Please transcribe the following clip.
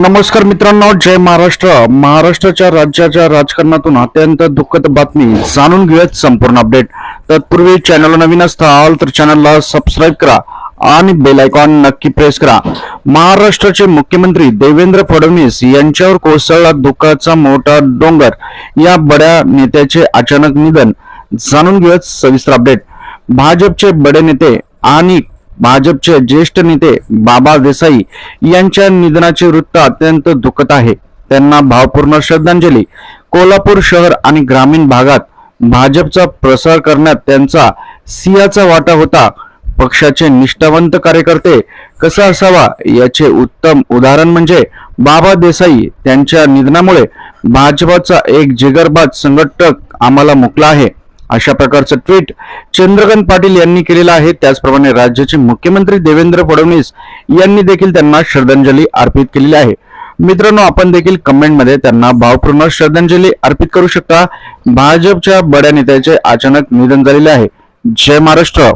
नमस्कार मित्रांनो जय महाराष्ट्र. महाराष्ट्राच्या राज्याच्या राजकारणातून अत्यंत दुःखद बातमी जाणून घेऊयात संपूर्ण अपडेट तत्पूर्वी चॅनल नवीन असताल तर चॅनलला सबस्क्राईब करा आणि बेल आयकॉन नक्की प्रेस करा. महाराष्ट्राचे मुख्यमंत्री देवेंद्र फडणवीस यांच्यावर कोसळला दुःखाचा मोठा डोंगर. या बड्या नेत्याचे अचानक निधन. जाणून घेऊयात सविस्तर अपडेट भाजपचे बडे नेते आणि भाजपचे ज्येष्ठ नेते बाबा देसाई यांच्या निधनाचे वृत्त अत्यंत दुःखद आहे. त्यांना भावपूर्ण श्रद्धांजली. कोल्हापूर शहर आणि ग्रामीण भागात भाजपचा प्रसार करण्यात त्यांचा सिंहाचा वाटा होता. पक्षाचे निष्ठावंत कार्यकर्ते कसा असावा याचे उत्तम उदाहरण म्हणजे बाबा देसाई त्यांच्या निधनामुळे भाजपाचा एक जिगरबाज संघटक आम्हाला मुकला आहे. अशा प्रकारचं ट्विट चंद्रकांत पाटील यांनी केलेलं आहे. त्याचप्रमाणे राज्याचे मुख्यमंत्री देवेंद्र फडणवीस यांनी देखील त्यांना श्रद्धांजली अर्पित केलेली आहे. मित्रांनो आपण देखील कमेंटमध्ये त्यांना भावपूर्ण श्रद्धांजली अर्पित करू शकता. भाजपच्या बड्या नेत्याचे अचानक निधन झालेले आहे. जय महाराष्ट्र.